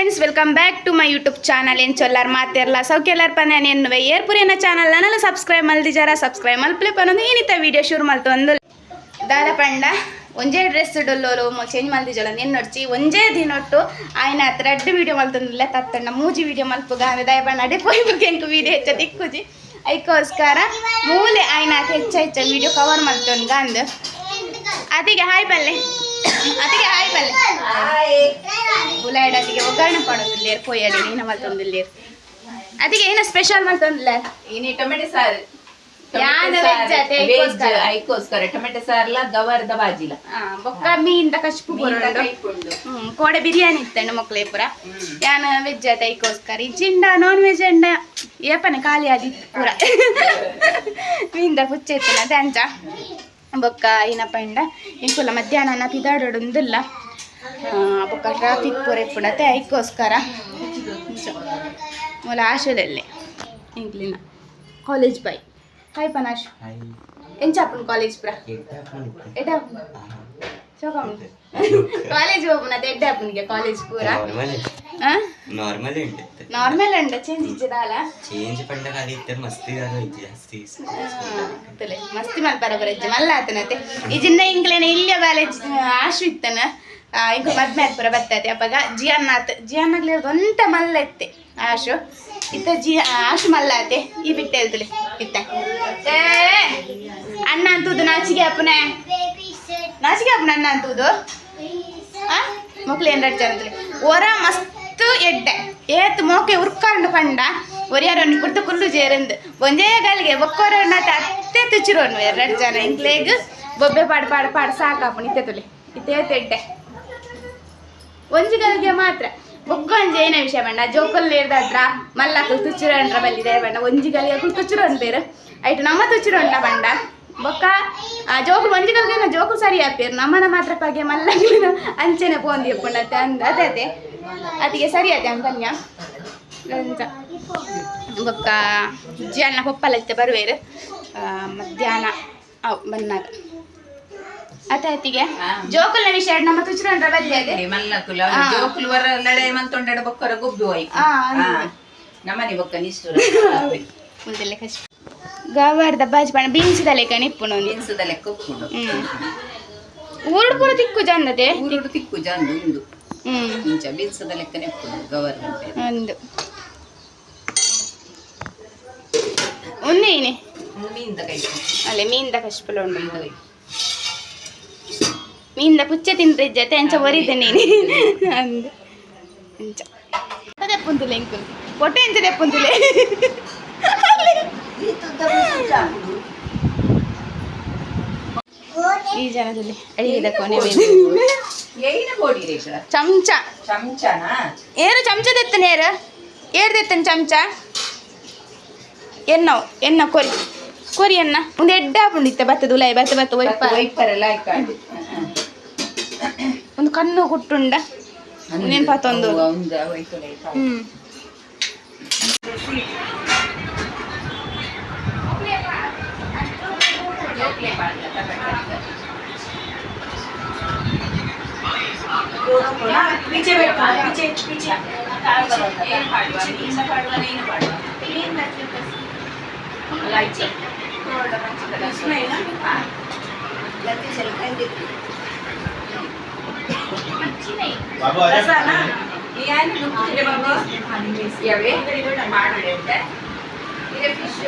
Friends welcome back to my YouTube channel ಏನು ಚೊಲ್ಲಾರ ಮಾತಿರಲ್ಲ ಸೌಖ್ಯಲ್ಲಾರ ಪನ ಎನ್ನುವೆ ಏರ್ಪುರಿಯನ್ನ ಚಾನಲ್ ನನ್ನೆಲ್ಲ ಸಬ್ಸ್ಕ್ರೈಬ್ ಮಲ್ದಿಜಾರ ಸಬ್ಸ್ಕ್ರೈಬ್ ಮಲ್ಪ್ಲಿಪ್ ಅನ್ನೋದು ಏನಿತ್ತ ವಿಡಿಯೋ ಶುರು ಮಲ್ತೊಂದು ದಾದ ಪಂಡ, ಒಂಜೇ ಡ್ರೆಸ್ ಡೊಲ್ಲೋರು ಚೇಂಜ್ ಮಲ್ದಿಜಲ ನೆನ್ ನೋಡ್ಚಿ, ಒಂಜೇ ದಿನೊಟ್ಟು ಆಯ್ನ ಹತ್ರ ರೆಡ್ ವಿಡಿಯೋ ಮಾಡ್ತಂದಿಲ್ಲ ತತ್ತಣ್ಣ. ಮೂಜಿ ವಿಡಿಯೋ ಮಲ್ಪುಗ ದಯ ಪಂಡ, ಅಡೆ ಪೋಯ್ ಬಗ್ಗೆ ಎಂಕು ವಿಡಿಯೋ ಹೆಚ್ಚ, ದಿಕ್ಕುಜಿ. ಐಕೋಸ್ಕರ ಮೂಲೆ ಆಯ್ನ ಹೆಚ್ಚ ಹೆಚ್ಚ ವಿಡಿಯೋ ಕವರ್ ಮಲ್ತೊಂದು ಅಂದು ಅದಿಗೆ, ಹಾಯ್ ಬಲ್ಲೆ ಅದಿಗೆ ಹಾಯ್ ಬಲ್ಲೆ ಉಲಾಯ್ಡತಿಗೆ ಒಗ್ಗರಣೆ ಮಾಡೋದಿಲ್ಲ ಪೊಯ್ಯಲ್ಲಿ ನೀನು ಮಲ್ತೊಂದಿಲ್ಲೇರು ಅದಕ್ಕೆ ಏನೋ ಸ್ಪೆಷಲ್ ಮಲ್ತೊಂದಿಲ್ಲ ಇನಿ ಟೊಮೆಟೊ ಸಾರು. ಯಾವ್ದು ಟೊಮೆಟೊ ಸಾರು, ಐಕೋಸ್ಕರ? ಐಕೋಸ್ಕರ. ಟೊಮೆಟೊ ಸಾರ್ಲ ಗವರ್ದ ಬಾಜಿಲ. ಬಾಜಿ ಬೊಕ್ಕ ಕೈಪುಂಡು. ಹ್ಮ್ ಕೋಡೆ ಬಿರಿಯಾನಿ ಇತ್ತಣ್ಣ ಮಕ್ಳೇ ಪುರ. ಯಾನ ವೆಜ್ ಆಯ್ತು ಐಕೋಸ್ಕರ? ಜಿಂಡ ನಾನ್ ವೆಜ್ ಅಂಡ ಏಪನೆ ಖಾಲಿ ಆದಿತ್ತು ಪೂರ. ಮೀನ್ದ ಪುಚ್ಚ ಇತ್ತಲ್ಲ ದಂಚ ಬೊಕ್ಕ ಏನಪ್ಪ ಇಂಡ ಇಂಕುಲ ಮಧ್ಯಾಹ್ನ ಪಿದಾಡೋಡೊಂದಿಲ್ಲ ಬೊಕ್ಕ ಟ್ರಾಫಿಕ್ ಪೂರ ಪುಡತ್ತೆ ಐಕೋಸ್ಕರ ಮೂಲ ಆಶುಲಲ್ಲಿ ಇಂಕ್ಲಿನ ಕಾಲೇಜ್ ಬೈ ಹಾಯ್ ಪನಾಶ್ ಎಂಚಾಪುನ್ ಕಾಲೇಜ್ ಪ್ರ? ಎಡ್ಡ ಕಾಲೇಜ್ ಹೋಗ್ನ ಎಡ್ಡೆ ಅಪ್ಪನಿಗೆ ಕಾಲೇಜ್ ಪೂರ. ನಾರ್ಮಲ್ ಉಂಟು. ನಾರ್ಮಲ್ ಅಂಡ ಚೇಂಜ್ ಇಜ್ಜದಾಲ ಚೇಂಜ್ ಪಂಡ ಖಾಲಿ ಇತ್ತೆ ಮಸ್ತಿ ಮಸ್ತಿ ಮಲ್ ಬರಬರ ಇಜ್ಜ ಮಲ್ಲ ಆತನತೆ ಇಜಿಂದ ಇಂಗ್ಲೇನ ಇಲ್ಲೇ ಬಾಲೆ ಆಶು ಇತ್ತನ ಇಂಕ ಮದ್ಮೆ ಪುರ ಬರ್ತೈತೆ ಅಪ್ಪಗ ಜಿಯನ್ನಾತ್ ಜಿಯನ್ನಾಗ್ಲಿ ಒಂಟ ಮಲ್ಲ ಇತ್ತೆ ಆಶು ಇತ್ತ ಜಿ ಆಶು ಮಲ್ಲ ಆತೆ ಈ ಬಿಟ್ಟೆ ಇತ್ತೆ ಇತ್ತ ಅಣ್ಣ ಅಂತೂದು ನಾಚಿಗೆ ಅಪ್ಪನೆ ನಾಚಿಗೆ ಅಪ್ಪನ ಅಣ್ಣ ಅಂತೂದು ಮಕ್ಳು ಏನ್ ಅಂತೇಳಿ ಒರ ಮಸ್ತ್ ಎಡ್ಡೆ ಏತ್ ಮೋಕೆ ಉರ್ಕೊಂಡು ಪಂಡ, ಒರಿಯಾರೊಂದು ಕುರ್ತು ಕುಲ್ಲು ಜೇರಂದು. ಒಂದೇ ಗಾಲಿಗೆ ಒಕ್ಕೋರನ್ನ ಅತ್ತೆ ತುಚ್ಚಿರೋನು ಎರಡು ಜನ. ಇಂಕ್ಲೇಗ್ ಬೊಬ್ಬೆ ಪಾಡು ಪಾಡು ಪಾಡು ಸಾಕಾಪು ಇತ್ತೆ ತುಲಿ. ಇತ್ತೇ ಎಡ್ಡೆ ಒಂಜಿ ಗಾಲಿಗೆ ಮಾತ್ರ ಬೊಕ್ಕೊಂಜಿ ಏನ ವಿಷಯ ಬಣ್ಣ ಜೋಕಲ್ ಇರ್ದತ್ರ ಮಲ್ಲಕ್ಕಲ್ ತುಚ್ಚಿರೋಂಡ್ರ ಬಲ್ಲಿದೆ ಬಣ್ಣ ಒಂಜಿ ಗಾಲಿಗೆ ಕುಲ್ ತುಚ್ಚಿರೋನ್ ಬೇರು ನಮ ನಮ್ಮ ತುಚ್ಚಿರೋಂಡ ಬಂಡ ಬೊಕ್ಕ, ಆ ಜೋಕುಲು ಒಂಜಿ ಗಾಲಿಗೆ ಜೋಕುಲು ಸರಿ ಆಪೇರು ನಮ್ಮನ ಮಾತ್ರ ಪಾಗೆ ಮಲ್ಲ ಅಂಚೆನೆ ಪೋಂದಿ ಅಪ್ಪಣ್ಣ ಅದೇ. ಅದಕ್ಕೆ ಸರಿ ಅದೇ ಅಂತನ್ಯ ಅಂತ ಬೊಕ್ಕ ಜನ ಕೊಪ್ಪಲತ್ತೆ ಬರುವೇರು. ಮಧ್ಯಾಹ್ನ ಅವು ಬಂದಾಗ. ಅತ್ತೆ ಅತ್ತಿಗೆ ಜೋಕುಲ್ನ ವಿಷಯ ನಮ್ಮ ತುಚ್ಚಿರೋಂಡ್ರ ಬಲ್ಲಿ ಮಲ್ಲಕುಲ ಜೋಕುಲ್ ವರ ಲಡೆ ಮಂತೊಂಡಡ ಬೊಕ್ಕರ ಗುಬ್ಬಿ ಹೋಯ್ತು. ನಮ್ಮನೆ ಬೊಕ್ಕ ನಿಷ್ಠುರ ಮುಂದೆಲ್ಲ ಕಷ್ಟ. ಗವಾರ್ದ ಬಾಜ್ಪಣ ಬೀನ್ಸಿದ ಲೆಕ್ಕ ನಿಪ್ಪುನು ಒಂದು ಲೆಕ್ಕ ಉಪ್ಪುಂಡು ಹ್ಮ್. ಊರುಡು ಪೂರ ತಿಕ್ಕು ಜಂದದೆ? ಊರುಡು ತಿಕ್ಕು ಜಂದು ಉಂದು ಹ್ಮ್. ಇಂಚ ಬೀನ್ಸದ ಲೆಕ್ಕ ನೆಪ್ಪುಂಡು ಗವರ್ಮೆಂಟ್ ಒಂದು. ಉನ್ನೇನೆ ಮೀನ್ದ ಕೈ ಅಲ್ಲೇ ಮೀನ್ದ ಕಷ್ಟ ಉಂಡು ಮೀನ್ದ ಪುಚ್ಚ. ತಿಂದ್ರೆ ಜೊತೆ ಅಂಚ ಒರಿದೆ ನೀನು. ಅಂದು. ಅಂಚ ತೆಪ್ಪುಂತುಲೆ ಇಂಕುಲ್ ಹೊಟ್ಟೆ ಎಂತ ತೆಪ್ಪುಂತುಲೆ? ಈ ಜನದಲ್ಲಿ ಅಡಿಗೆದ ಕೊನೆ ಚಮಚ ಏನು ಏರು ಚಮಚ. ತೆತ್ತನ ಏರು ಏರು. ತೆತ್ತನ ಚಮಚ. ಎನ್ನೋ ಎನ್ನ ಕೊರಿ. ಕೊರಿ ಎನ್ನ ಒಂದು ಎಡ್ಡ ಹಾಕೊಂಡಿತ್ತೆ ಬತ್ತದ ಉಲಾಯಿ ಬತ್ತ ಬತ್ತ ಒಂದು ಕಣ್ಣು ಕುಟ್ಟುಂಡ ನೆನ್ಪಾತೊಂದು ಒಂದು. ವೈಪರೆ ಹ್ಮ್. पीछे बैठो पीछे पीछे ಏನು ಮಾಡುವ ನೀನು ಮಾಡುವ ನೀನು ಮಾಡುವ ಇಲಾಯ್ಚಿ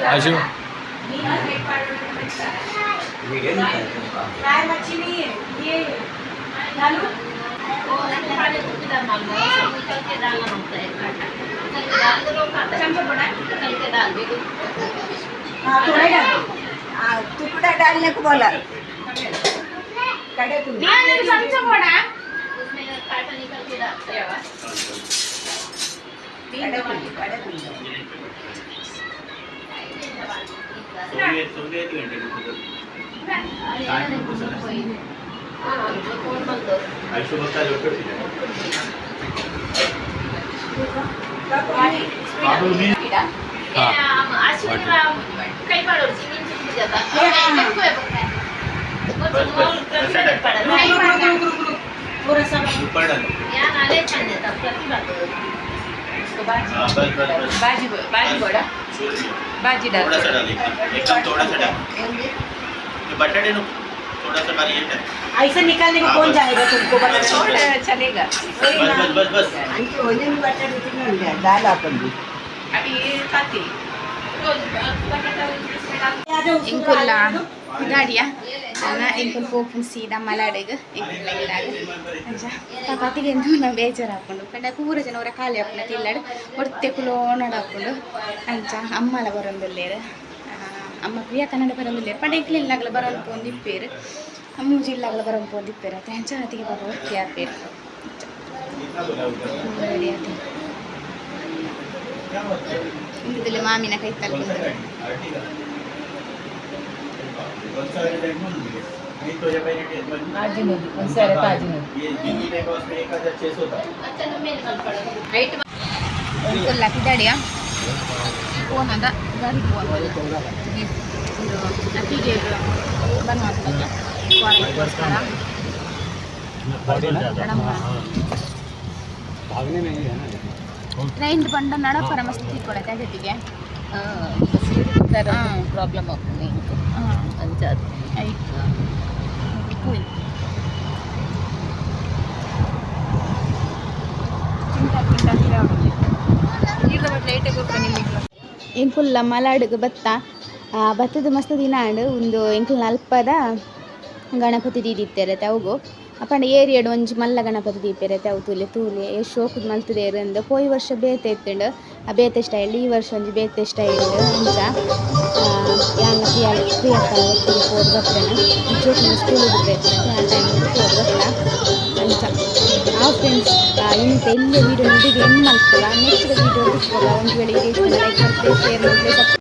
ಆಶು. तुकडा डालने को बोला ನೀನು तुकडा डालने को बोला सोने सोने आयुष्यभर भाजी भाजी डाळ थोडासा डाल बटाटे नको थोडासा येतात ऐसे निकालने को कौन जाएगा तुमको बता थोड़ा चलेगा बस बस बस बस दाल आपण अभी खाती ಇಂಕುಲ್ಲ ಗಾಡಿಯ ನಾನು ಇಂಕುಲ್ ಪೋಪುನ್ ಸೀದಾ ಮಲಾಡಿಗೆ ಇಂಕುಲ್ಲ ಗಿಡಾಗ ಅಂಚ ಪಾಪತಿಗೆ ಎಂದು ನಾ ಬೇಜಾರು ಹಾಕೊಂಡು ಪಂಡ ಪೂರ ಜನ ಅವರ ಖಾಲಿ ಹಾಕೊಂಡು ತಿಲ್ಲಾಡು ಒಡ್ತೆ ಕುಲೋಣಡ್ ಹಾಕೊಂಡು ಅಂಚ ಅಮ್ಮಲ ಬರೋದಿಲ್ಲೇರು ಅಮ್ಮ ಪ್ರಿಯ ಕನ್ನಡ ಬರೋದಿಲ್ಲ ಪಂಡ ಇಕ್ಲಿಲ್ಲಾಗಲ ಬರೋದು ಪೋಂದಿಪ್ಪೇರು ಮೂಜಿ ಇಲ್ಲಾಗಲ ಬರೋದು ಪೋಂದಿಪ್ಪೇರು ಅಂತ ಅಂಚ ಅತಿಗೆ ಪಾಪ ಒಟ್ಟಿ ಆಪೇರು ರೆಡಿ ಆಯ್ತು ಇಂಕದಲ್ಲಿ ಮಾಮಿನ ಕೈ ಫೋನ್ ಅದ ಗಾಡಿ ಫೋನ್ ಇದು ಅತಿಗೆ ಬಂದು. ಹಾಸ್ಪಿಟಲ್ ಫಾರಿಗೋಸ್ಕರ ಟ್ರೈನ್ ಬಂದು ನಡ ಪರಮಸ್ತಿ ತಿಳ್ಕೊಳ್ಳುತ್ತೆ ಅದೇ ಜೊತೆಗೆ ಪ್ರಾಬ್ಲಮ್ ಆಗ್ತದೆ ಅಂಚಾದು ಐದು ಕೂಲ್ ಚಿಂತ ಪಿಂಡ ಈಗ ಬಟ್ ಲೈಟಾಗಿ ಹೋಗ್ತಾನೆ ಇಲ್ಲಿ ಎಂಕುಲ್ಲ ಮಲಾಡ್ಗ್ ಬತ್ತ. ಬತ್ತದ ಮಸ್ತ್ ದಿನ ಆಂಡ್ ಒಂದು ಎಂಕುಲ್ ನಲ್ಪದ ಗಣಪತಿ ದೀದಿತ್ತೇರೆ ಅವುಗು. ಅಪ್ಪಂಡ ಏರಿಯಡ್ ಒಂಜಿ ಮಲ್ಲ ಗಣಪತಿ ದೀಪೆರೆ ಅವು ತೂಲೆ ತೂಲೆ. ಎಷ್ಟು ಶೋಕ್ ಮಲ್ತದೇರು ಅಂದ್ ಪೋಯಿ ವರ್ಷ ಬೇತೆ ಎತ್ತಂಡು ಆ ಬೇತೆ ಸ್ಟೈಲ್, ಈ ವರ್ಷ ಒಂಜಿ ಬೇತೆ ಸ್ಟೈಲ್ ಅಂಚ ಯಾಂಗ ಪ್ರಿಯ ಪ್ರಿಯಕ್ಕ ಒಟ್ಟಿಗೆ ಪೋದು ಬರ್ತೇನೆ ಜೋಕಿನ ಸ್ಕೂಲ್ ಬಿಟ್ಟೈತೆ ಆ ಟೈಮಿಗೆ ಪೋದು ಬರ್ತಾ ಅಂಚ. ಆ ಫ್ರೆಂಡ್ಸ್ ಇಂತ ಎಲ್ಲ ವೀಡಿಯೋ ನೋಡಿಗೆ ಏನು ಮಾಡ್ತಲ್ಲ ನೆಕ್ಸ್ಟ್ ವೀಡಿಯೋ ಒಂದು ವೇಳೆ ಇದು ಇಷ್ಟ ಲೈಕ್ ಮಾಡ್ತೇವೆ ಶೇರ್ ಮಾಡ್ತೇವೆ